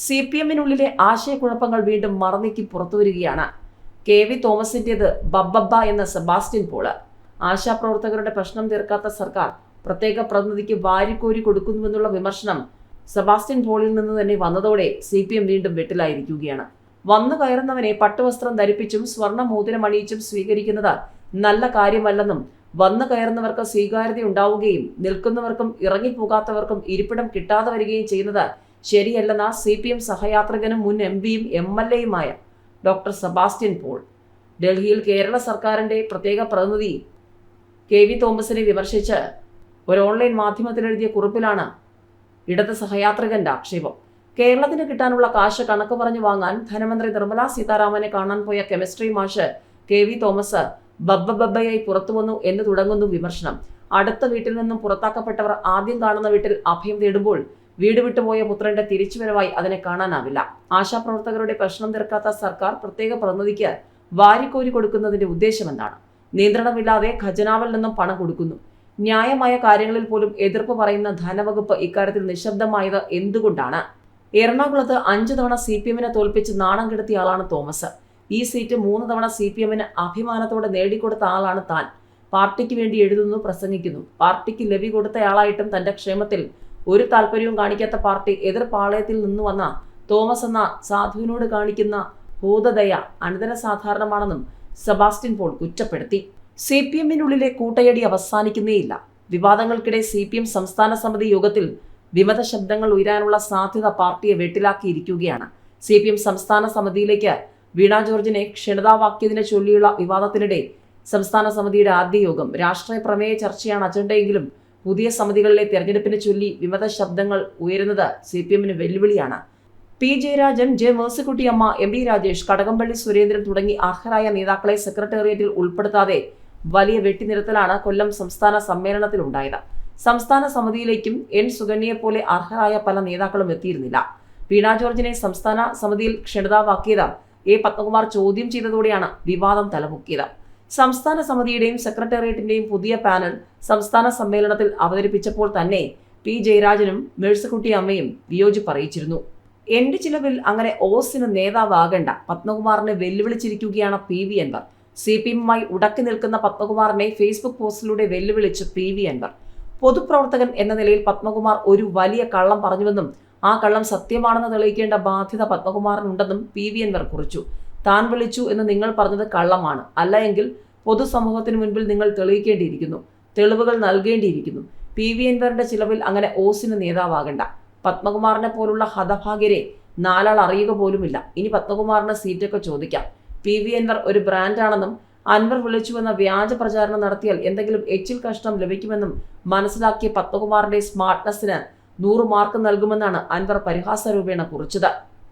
C P എമ്മിനുള്ളിലെ ആശയക്കുഴപ്പങ്ങൾ വീണ്ടും മറന്നേക്ക് പുറത്തുവരികയാണ് K V തോമസിന്റേത് ബബ്ബബ്ബ എന്ന Sebastian Paul. ആശാപ്രവർത്തകരുടെ പ്രശ്നം തീർക്കാത്ത സർക്കാർ പ്രത്യേക പ്രതിനിധിക്ക് വാരിക്കോരി കൊടുക്കുന്നുവെന്നുള്ള വിമർശനം സെബാസ്റ്റ്യൻ പോളിൽ നിന്ന് തന്നെ വന്നതോടെ സി പി എം വീണ്ടും വെട്ടിലായിരിക്കുകയാണ്. വന്നു കയറുന്നവനെ പട്ടുവസ്ത്രം ധരിപ്പിച്ചും സ്വർണ മോതിരം അണിയിച്ചും സ്വീകരിക്കുന്നത് നല്ല കാര്യമല്ലെന്നും വന്നു കയറുന്നവർക്ക് സ്വീകാര്യത ഉണ്ടാവുകയും നിൽക്കുന്നവർക്കും ഇറങ്ങിപ്പോകാത്തവർക്കും ഇരിപ്പിടം കിട്ടാതെ വരികയും ചെയ്യുന്നത് ശരിയല്ലെന്ന സി പി എം സഹയാത്രികനും മുൻ എം പിയും എം എൽ എയുമായ ഡോക്ടർ സെബാസ്റ്റ്യൻ പോൾ. ഡൽഹിയിൽ കേരള സർക്കാരിന്റെ പ്രത്യേക പ്രതിനിധി കെ വി തോമസിനെ വിമർശിച്ച് ഒരു ഓൺലൈൻ മാധ്യമത്തിൽ എഴുതിയ കുറിപ്പിലാണ് ഇടത് സഹയാത്രികന്റെ ആക്ഷേപം. കേരളത്തിന് കിട്ടാനുള്ള കാശ് കണക്ക് പറഞ്ഞു വാങ്ങാൻ ധനമന്ത്രി നിർമ്മലാ സീതാരാമനെ കാണാൻ പോയ കെമിസ്ട്രി മാഷ് കെ വി തോമസ് ബബ്ബ ബബ്ബയായി പുറത്തു വന്നു എന്ന് തുടങ്ങുന്നു വിമർശനം. അടുത്ത വീട്ടിൽ നിന്നും പുറത്താക്കപ്പെട്ടവർ ആദ്യം കാണുന്ന വീട്ടിൽ അഭയം തേടുമ്പോൾ വീട് വിട്ടുപോയ പുത്രന്റെ തിരിച്ചുവരവായി അതിനെ കാണാനാവില്ല. ആശാപ്രവർത്തകരുടെ പ്രശ്നം തീർക്കാത്ത സർക്കാർ പ്രത്യേക പ്രതിനിധിക്ക് വാരിക്കോരി കൊടുക്കുന്നതിന്റെ ഉദ്ദേശമെന്നാണ് നിയന്ത്രണമില്ലാതെ ഖജനാവിൽ നിന്നും പണം കൊടുക്കുന്നു. ന്യായമായ കാര്യങ്ങളിൽ പോലും എതിർപ്പ് പറയുന്ന ധനവകുപ്പ് ഇക്കാര്യത്തിൽ നിശബ്ദമായത് എന്തുകൊണ്ടാണ്? എറണാകുളത്ത് അഞ്ചു തവണ സി പി എമ്മിനെ തോൽപ്പിച്ച് നാണം കെടുത്തിയ ആളാണ് തോമസ്. ഈ സീറ്റ് മൂന്ന് തവണ സി പി എമ്മിന് അഭിമാനത്തോടെ നേടിക്കൊടുത്ത ആളാണ് താൻ. പാർട്ടിക്ക് വേണ്ടി എഴുതുന്നു പ്രസംഗിക്കുന്നു. പാർട്ടിക്ക് ലവി കൊടുത്തയാളായിട്ടും തന്റെ ക്ഷേമത്തിൽ ഒരു താല്പര്യവും കാണിക്കാത്ത പാർട്ടി എതിർ പാളയത്തിൽ നിന്ന് വന്ന തോമസ് എന്ന സാധുവിനോട് കാണിക്കുന്ന ഭൂതദയ അനന്തര സാധാരണമാണെന്നും സെബാസ്റ്റ്യൻ പോൾ കുറ്റപ്പെടുത്തി. സി പി എമ്മിനുള്ളിലെ കൂട്ടയടി അവസാനിക്കുന്നേയില്ല. വിവാദങ്ങൾക്കിടെ സി പി എം സംസ്ഥാന സമിതി യോഗത്തിൽ വിമത ശബ്ദങ്ങൾ ഉയരാനുള്ള സാധ്യത പാർട്ടിയെ വെട്ടിലാക്കിയിരിക്കുകയാണ്. സി പി എം സംസ്ഥാന സമിതിയിലേക്ക് വീണ ജോർജിനെ ക്ഷണിതാവാക്കിയതിനെ ചൊല്ലിയുള്ള വിവാദത്തിനിടെ സംസ്ഥാന സമിതിയുടെ ആദ്യ യോഗം രാഷ്ട്രീയ പ്രമേയ ചർച്ചയാണ് അജണ്ടയെങ്കിലും പുതിയ സമിതികളിലെ തെരഞ്ഞെടുപ്പിനെ ചൊല്ലി വിമത ശബ്ദങ്ങൾ ഉയരുന്നത് സി പി എമ്മിന് വെല്ലുവിളിയാണ്. P Jayarajan J Mercykuttyamma M D Rajesh Kadakampally Surendran തുടങ്ങി അർഹരായ നേതാക്കളെ സെക്രട്ടേറിയറ്റിൽ ഉൾപ്പെടുത്താതെ വലിയ വെട്ടിനിരത്തലാണ് കൊല്ലം സംസ്ഥാന സമ്മേളനത്തിലുണ്ടായത്. സംസ്ഥാന സമിതിയിലേക്കും എൻ സുകന്യയെപ്പോലെ അർഹരായ പല നേതാക്കളും എത്തിയിരുന്നില്ല. വീണ ജോർജിനെ സംസ്ഥാന സമിതിയിൽ ക്ഷണിതാവാക്കിയത് എ പത്മകുമാർ ചോദ്യം ചെയ്തതോടെയാണ് വിവാദം തലപൊക്കിയത്. സംസ്ഥാന സമിതിയുടെയും സെക്രട്ടേറിയറ്റിന്റെയും പുതിയ പാനൽ സംസ്ഥാന സമ്മേളനത്തിൽ അവതരിപ്പിച്ചപ്പോൾ തന്നെ പി ജയരാജനും മേഴ്സക്കുട്ടി അമ്മയും വിയോജിപ്പ് അറിയിച്ചിരുന്നു എന്റെ ചിലവിൽ അങ്ങനെ ഓസിന് നേതാവാകണ്ട പത്മകുമാറിനെ വെല്ലുവിളിച്ചിരിക്കുകയാണ് P V Anvar. C P എമ്മുമായി ഉടക്കി നിൽക്കുന്ന പത്മകുമാറിനെ ഫേസ്ബുക്ക് പോസ്റ്റിലൂടെ വെല്ലുവിളിച്ച് പി വി അൻവർ. പൊതുപ്രവർത്തകൻ എന്ന നിലയിൽ പത്മകുമാർ ഒരു വലിയ കള്ളം പറഞ്ഞുവെന്നും ആ കള്ളം സത്യമാണെന്ന് തെളിയിക്കേണ്ട ബാധ്യത പത്മകുമാറിനുണ്ടെന്നും പി വി അൻവർ കുറിച്ചു. താൻ വിളിച്ചു എന്ന് നിങ്ങൾ പറഞ്ഞത് കള്ളമാണ്. അല്ല എങ്കിൽ പൊതുസമൂഹത്തിന് മുൻപിൽ നിങ്ങൾ തെളിയിക്കേണ്ടിയിരിക്കുന്നു. തെളിവുകൾ നൽകേണ്ടിയിരിക്കുന്നു. പി വി എൻവറിന്റെ ചിലവിൽ അങ്ങനെ ഓസിന് നേതാവാകണ്ട. പത്മകുമാറിനെ പോലുള്ള ഹതഭാഗ്യരെ നാലാൾ അറിയുക പോലുമില്ല. ഇനി പത്മകുമാറിന്റെ സീറ്റൊക്കെ ചോദിക്കാം. പി വി എൻവർ ഒരു ബ്രാൻഡാണെന്നും അൻവർ വിളിച്ചുവെന്ന വ്യാജ പ്രചാരണം നടത്തിയാൽ എന്തെങ്കിലും എച്ചിൽ കഷ്ടം ലഭിക്കുമെന്നും മനസ്സിലാക്കിയ പത്മകുമാറിന്റെ സ്മാർട്ട്നെസ്സിന് നൂറ് മാർക്ക് നൽകുമെന്നാണ് അൻവർ പരിഹാസ രൂപേണ കുറിച്ചത്.